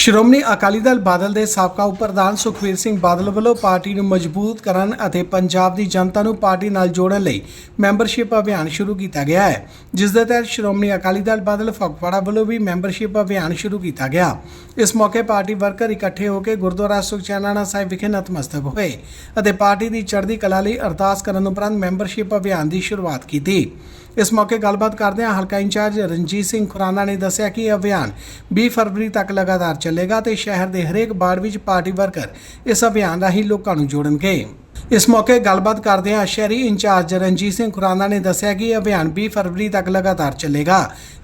ਸ਼੍ਰੋਮਣੀ ਅਕਾਲੀ ਦਲ ਬਾਦਲ ਦੇ ਸਾਬਕਾ ਉਪ ਪ੍ਰਧਾਨ ਸੁਖਵੀਰ ਸਿੰਘ ਬਾਦਲ ਵੱਲੋਂ ਪਾਰਟੀ ਨੂੰ ਮਜ਼ਬੂਤ ਕਰਨ ਅਤੇ ਪੰਜਾਬ ਦੀ ਜਨਤਾ ਨੂੰ ਪਾਰਟੀ ਨਾਲ ਜੋੜਨ ਲਈ ਮੈਂਬਰਸ਼ਿਪ ਅਭਿਆਨ ਸ਼ੁਰੂ ਕੀਤਾ ਗਿਆ ਹੈ, ਜਿਸ ਦੇ ਤਹਿਤ ਸ਼੍ਰੋਮਣੀ ਅਕਾਲੀ ਦਲ ਬਾਦਲ ਫਗਵਾੜਾ ਵੱਲੋਂ ਵੀ ਮੈਂਬਰਸ਼ਿਪ ਅਭਿਆਨ ਸ਼ੁਰੂ ਕੀਤਾ ਗਿਆ। ਇਸ ਮੌਕੇ ਪਾਰਟੀ ਵਰਕਰ ਇਕੱਠੇ ਹੋ ਕੇ ਗੁਰਦੁਆਰਾ ਸੁਖਚੈਨਾਨਾ ਸਾਹਿਬ ਵਿਖੇ ਨਤਮਸਤਕ ਹੋਏ ਅਤੇ ਪਾਰਟੀ ਦੀ ਚੜ੍ਹਦੀ ਕਲਾ ਲਈ ਅਰਦਾਸ ਕਰਨ ਉਪਰੰਤ ਮੈਂਬਰਸ਼ਿਪ ਅਭਿਆਨ ਦੀ ਸ਼ੁਰੂਆਤ ਕੀਤੀ। ਇਸ ਮੌਕੇ ਗੱਲਬਾਤ ਕਰਦਿਆਂ ਹਲਕਾ ਇੰਚਾਰਜ ਰਣਜੀਤ ਸਿੰਘ ਖੁਰਾਨਾ ਨੇ ਦੱਸਿਆ ਕਿ ਇਹ ਅਭਿਆਨ 20 ਫਰਵਰੀ ਤੱਕ ਲਗਾਤਾਰ ਚੱਲੇਗਾ ਤੇ ਸ਼ਹਿਰ ਦੇ ਹਰੇਕ ਬਾੜ ਵਿੱਚ ਪਾਰਟੀ ਵਰਕਰ ਇਸ ਅਭਿਆਨ ਰਾਹੀਂ ਲੋਕਾਂ ਨੂੰ ਜੋੜਨਗੇ। ਇਸ ਮੌਕੇ ਗੱਲਬਾਤ ਕਰਦਿਆਂ ਸ਼ਹਿਰੀ ਇੰਚਾਰਜ ਰਣਜੀਤ ਸਿੰਘ ਖੁਰਾਨਾ ਨੇ ਦੱਸਿਆ ਕਿ ਇਹ ਅਭਿਆਨ 20 ਫਰਵਰੀ ਤੱਕ ਲਗਾਤਾਰ ਚੱਲੇਗਾ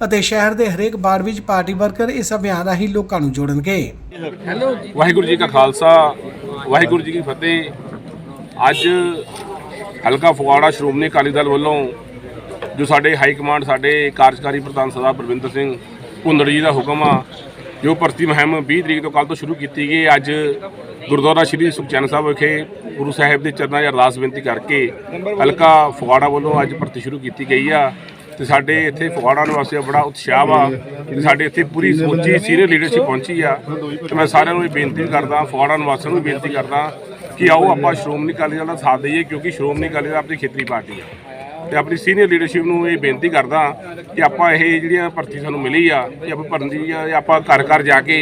ਅਤੇ ਸ਼ਹਿਰ ਦੇ ਹਰੇਕ ਬਾੜ ਵਿੱਚ ਪਾਰਟੀ ਵਰਕਰ ਇਸ ਅਭਿਆਨ ਰਾਹੀਂ ਲੋਕਾਂ ਨੂੰ ਜੋੜਨਗੇ। ਵਾਹਿਗੁਰੂ ਜੀ ਕਾ ਖਾਲਸਾ, ਵਾਹਿਗੁਰੂ ਜੀ ਕੀ ਫਤਿਹ। ਅੱਜ ਹਲਕਾ ਫਗਵਾੜਾ ਸ਼੍ਰੋਮਣੀ ਅਕਾਲੀ ਦਲ ਵੱਲੋਂ ਜੋ ਸਾਡੇ ਹਾਈ ਕਮਾਂਡ ਸਾਡੇ ਕਾਰਜਕਾਰੀ ਪ੍ਰਧਾਨ ਸਰਦਾਰ ਪ੍ਰਵਿੰਦਰ ਸਿੰਘ ਭੁੰਦੜ ਜੀ ਦਾ ਹੁਕਮ ਆ, ਜੋ ਭਰਤੀ ਮੁਹਿੰਮ 20 ਤਰੀਕ ਤੋਂ ਕੱਲ ਤੋਂ ਸ਼ੁਰੂ ਕੀਤੀ ਗਈ ਅੱਜ ਗੁਰਦੁਆਰਾ ਸ਼੍ਰੀ ਸੁਖਚੈਨ ਸਾਹਿਬ ਵਿਖੇ ਗੁਰੂ ਸਾਹਿਬ ਦੇ ਚਰਨਾਂ 'ਚ ਅਰਦਾਸ ਬੇਨਤੀ ਕਰਕੇ ਹਲਕਾ ਫਗਵਾੜਾ ਵੱਲੋਂ ਅੱਜ ਭਰਤੀ ਸ਼ੁਰੂ ਕੀਤੀ ਗਈ ਆ। ਤੇ ਸਾਡੇ ਇੱਥੇ ਫਗਵਾੜਾ ਨਿਵਾਸੀਆਂ ਬੜਾ ਉਤਸ਼ਾਹ ਵਾ ਕਿ ਸਾਡੇ ਇੱਥੇ ਪੂਰੀ ਸਮੁੱਚੀ ਸੀਨੀਅਰ ਲੀਡਰਸ਼ਿਪ ਪਹੁੰਚੀ ਆ। ਤੇ ਮੈਂ ਸਾਰਿਆਂ ਨੂੰ ਇਹ ਬੇਨਤੀ ਕਰਦਾ, ਫਗਵਾੜਾ ਨਿਵਾਸੀਆਂ ਨੂੰ ਵੀ ਬੇਨਤੀ ਕਰਦਾ ਕਿ ਆਓ ਆਪਾਂ ਸ਼੍ਰੋਮਣੀ ਅਕਾਲੀ ਦਲ ਦਾ ਸਾਥ ਦਈਏ, ਕਿਉਂਕਿ ਸ਼੍ਰੋਮਣੀ ਅਕਾਲੀ ਦਲ ਆਪਣੀ ਖੇਤਰੀ ਪਾਰਟੀ ਆ। ਤੇ ਆਪਣੀ ਸੀਨੀਅਰ ਲੀਡਰਸ਼ਿਪ ਨੂੰ ਇਹ ਬੇਨਤੀ ਕਰਦਾ ਕਿ ਆਪਾਂ ਇਹ ਜਿਹੜੀਆਂ ਭਰਤੀ ਸਾਨੂੰ ਮਿਲੀ ਆ ਕਿ ਆਪਾਂ ਭਰਨ ਦੀ ਆ ਆਪਾਂ ਘਰ ਘਰ ਜਾ ਕੇ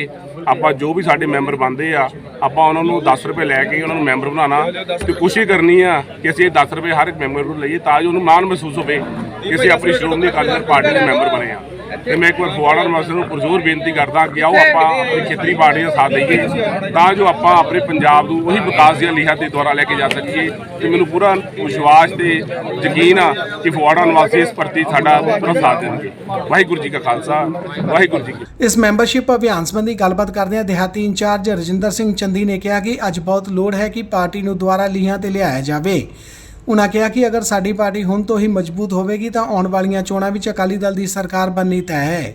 ਆਪਾਂ ਜੋ ਵੀ ਸਾਡੇ ਮੈਂਬਰ ਬਣਦੇ ਆ, ਆਪਾਂ ਉਹਨਾਂ ਨੂੰ 10 ਰੁਪਏ ਲੈ ਕੇ ਉਹਨਾਂ ਨੂੰ ਮੈਂਬਰ ਬਣਾਉਣਾ ਤੇ ਕੋਸ਼ਿਸ਼ ਕਰਨੀ ਆ ਕਿ ਅਸੀਂ ਇਹ 10 ਰੁਪਏ ਹਰ ਇੱਕ ਮੈਂਬਰ ਨੂੰ ਲਈਏ ਤਾਂ ਜੋ ਉਹਨੂੰ ਮਾਣ ਮਹਿਸੂਸ ਹੋਵੇ ਕਿ ਅਸੀਂ ਆਪਣੀ ਸ਼੍ਰੋਮਣੀ ਅਕਾਲੀ ਦਲ ਪਾਰਟੀ ਦੇ ਮੈਂਬਰ ਬਣੇ ਆ। ਤੇ ਮੈਂ ਇੱਕ ਵਾਰ ਫਗਵਾੜਾ ਨਿਵਾਸੀਆਂ ਨੂੰ ਪੁਰਜ਼ੋਰ ਬੇਨਤੀ ਕਰਦਾ ਕਿ ਆਓ ਆਪਾਂ ਆਪਣੀ ਖੇਤਰੀ ਪਾਰਟੀ ਦਾ ਸਾਥ ਦਈਏ ਤਾਂ ਜੋ ਆਪਾਂ ਆਪਣੇ ਪੰਜਾਬ ਨੂੰ ਉਹੀ ਵਿਕਾਸ ਦੀਆਂ ਲੀਹਾਂ ਤੇ ਦੁਆਰਾ ਲੈ ਕੇ ਜਾ ਸਕੀਏ। ਤੇ ਮੈਨੂੰ ਪੂਰਾ ਵਿਸ਼ਵਾਸ ਤੇ ਯਕੀਨ ਆ ਕਿ ਫਗਵਾੜਾ ਨਿਵਾਸੀ ਇਸ ਪ੍ਰਤੀ ਸਾਡਾ ਪੂਰਾ ਸਾਥ ਦੇਣਗੇ। ਵਾਹਿਗੁਰੂ ਜੀ ਕਾ ਖਾਲਸਾ ਵਾਹਿਗੁਰੂ ਜੀ ਕੀ ਇਸ ਮੈਂਬਰਸ਼ਿਪ ਅਭਿਆਨ ਸੰਬੰਧੀ ਗੱਲਬਾਤ ਕਰਦਿਆਂ ਦਿਹਾਤੀ ਇੰਚਾਰਜ ਰਜਿੰਦਰ ਸਿੰਘ ਚੰਦੀ ਨੇ ਕਿਹਾ ਕਿ ਅੱਜ ਬਹੁਤ ਲੋੜ ਹੈ ਕਿ ਪਾਰਟੀ ਨੂੰ ਦੁਆਰਾ ਲੀਹਾਂ ਤੇ ਲਿਆਇਆ ਜਾਵੇ। ਉਨ੍ਹਾਂ ਕਿਹਾ ਕਿ ਅਗਰ ਸਾਡੀ ਪਾਰਟੀ ਹੁਣ ਤੋਂ ਹੀ ਮਜ਼ਬੂਤ ਹੋਵੇਗੀ ਤਾਂ ਆਉਣ ਵਾਲੀਆਂ ਚੋਣਾਂ ਵਿੱਚ ਅਕਾਲੀ ਦਲ ਦੀ ਸਰਕਾਰ ਬਣਨੀ ਤੈਅ ਹੈ।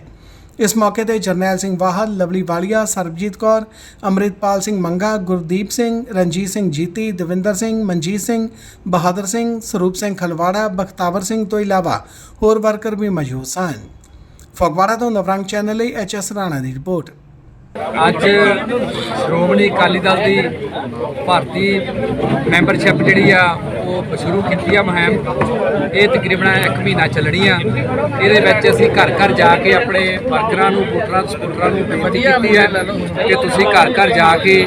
ਇਸ ਮੌਕੇ ਤੇ ਜਰਨੈਲ ਸਿੰਘ ਵਾਹਲ, ਲਵਲੀ ਵਾਲੀਆ, ਸਰਬਜੀਤ ਕੌਰ, ਅੰਮ੍ਰਿਤਪਾਲ ਸਿੰਘ ਮੰਗਾ, ਗੁਰਦੀਪ ਸਿੰਘ, ਰਣਜੀਤ ਸਿੰਘ ਜੀਤੀ, ਦਵਿੰਦਰ ਸਿੰਘ, ਮਨਜੀਤ ਸਿੰਘ, ਬਹਾਦਰ ਸਿੰਘ, ਸਰੂਪ ਸਿੰਘ ਖਲਵਾੜਾ, ਬਖਤਾਵਰ ਸਿੰਘ ਤੋਂ ਇਲਾਵਾ ਹੋਰ ਵਰਕਰ ਵੀ ਮੌਜੂਦ ਸਨ। ਫਗਵਾੜਾ ਤੋਂ ਨਵਰੰਗ ਚੈਨਲ ਲਈ ਐਚ ਐਸ ਰਾਣਾ ਦੀ ਰਿਪੋਰਟ। ਅੱਜ ਸ਼੍ਰੋਮਣੀ ਅਕਾਲੀ ਦਲ ਦੀ ਭਾਰਤੀ ਮੈਂਬਰਸ਼ਿਪ ਜਿਹੜੀ ਆ, ਉਹ ਸ਼ੁਰੂ ਕੀਤੀ ਆ ਮੁਹਿੰਮ। ਇਹ ਤਕਰੀਬਨ 1 ਮਹੀਨਾ ਚੱਲਣੀ ਆ। ਇਹਦੇ ਵਿੱਚ ਅਸੀਂ ਘਰ ਘਰ ਜਾ ਕੇ ਆਪਣੇ ਵਰਕਰਾਂ ਨੂੰ, ਵੋਟਰਾਂ ਸਪੋਰਟਰਾਂ ਨੂੰ ਬੇਨਤੀ ਕੀਤੀ ਹੈ ਕਿ ਤੁਸੀਂ ਘਰ ਘਰ ਜਾ ਕੇ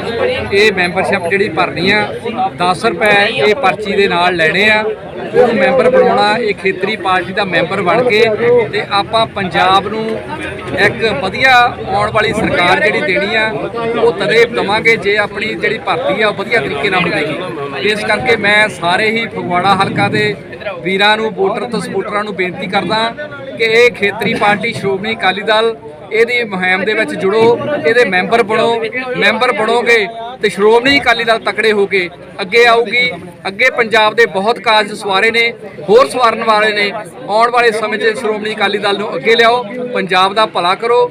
ਇਹ ਮੈਂਬਰਸ਼ਿਪ ਜਿਹੜੀ ਭਰਨੀ ਆ 10 ਰੁਪਏ ਇਹ ਪਰਚੀ ਦੇ ਨਾਲ ਲੈਣੇ ਆ। ਉਹਨੂੰ ਮੈਂਬਰ ਬਣਾਉਣਾ, ਇਹ ਖੇਤਰੀ ਪਾਰਟੀ ਦਾ ਮੈਂਬਰ ਬਣ ਕੇ ਤੇ ਆਪਾਂ ਪੰਜਾਬ ਨੂੰ ਇੱਕ ਵਧੀਆ ਆਉਣ ਵਾਲੀ ਸਰਕਾਰ ਜਿਹੜੀ ਦੇਣੀ ਆ, ਉਹ ਤਦੇ ਦਵਾਂਗੇ ਜੇ ਆਪਣੀ ਜਿਹੜੀ ਭਰਤੀ ਆ, ਉਹ ਵਧੀਆ ਤਰੀਕੇ ਨਾਲ ਹੋਵੇਗੀ। ਇਸ ਕਰਕੇ ਮੈਂ ਸਾਰੇ ਹੀ ਫਗਵਾੜਾ ਹਲਕਾ ਦੇ ਵੀਰਾਂ ਨੂੰ, ਵੋਟਰ ਤੇ ਸਪੋਰਟਰਾਂ ਨੂੰ ਬੇਨਤੀ ਕਰਦਾ ਕਿ ਇਹ ਖੇਤਰੀ ਪਾਰਟੀ ਸ਼੍ਰੋਮਣੀ ਅਕਾਲੀ ਦਲ, ਇਹਦੀ ਮੁਹਿੰਮ ਦੇ ਵਿੱਚ ਜੁੜੋ, ਇਹਦੇ ਮੈਂਬਰ ਬਣੋ, ਮੈਂਬਰ ਬਣੋਗੇ ਤੇ ਸ਼੍ਰੋਮਣੀ ਅਕਾਲੀ ਦਲ ਤਕੜੇ ਹੋ ਕੇ ਅੱਗੇ ਆਊਗੀ। ਅੱਗੇ ਪੰਜਾਬ ਦੇ ਬਹੁਤ ਕਾਰਜ ਸਵਾਰੇ ਨੇ, ਹੋਰ ਸਵਾਰਨ ਵਾਲੇ ਨੇ, ਆਉਣ ਵਾਲੇ ਸਮੇਂ 'ਚ ਸ਼੍ਰੋਮਣੀ ਅਕਾਲੀ ਦਲ ਨੂੰ ਅੱਗੇ ਲਿਆਓ, ਪੰਜਾਬ ਦਾ ਭਲਾ ਕਰੋ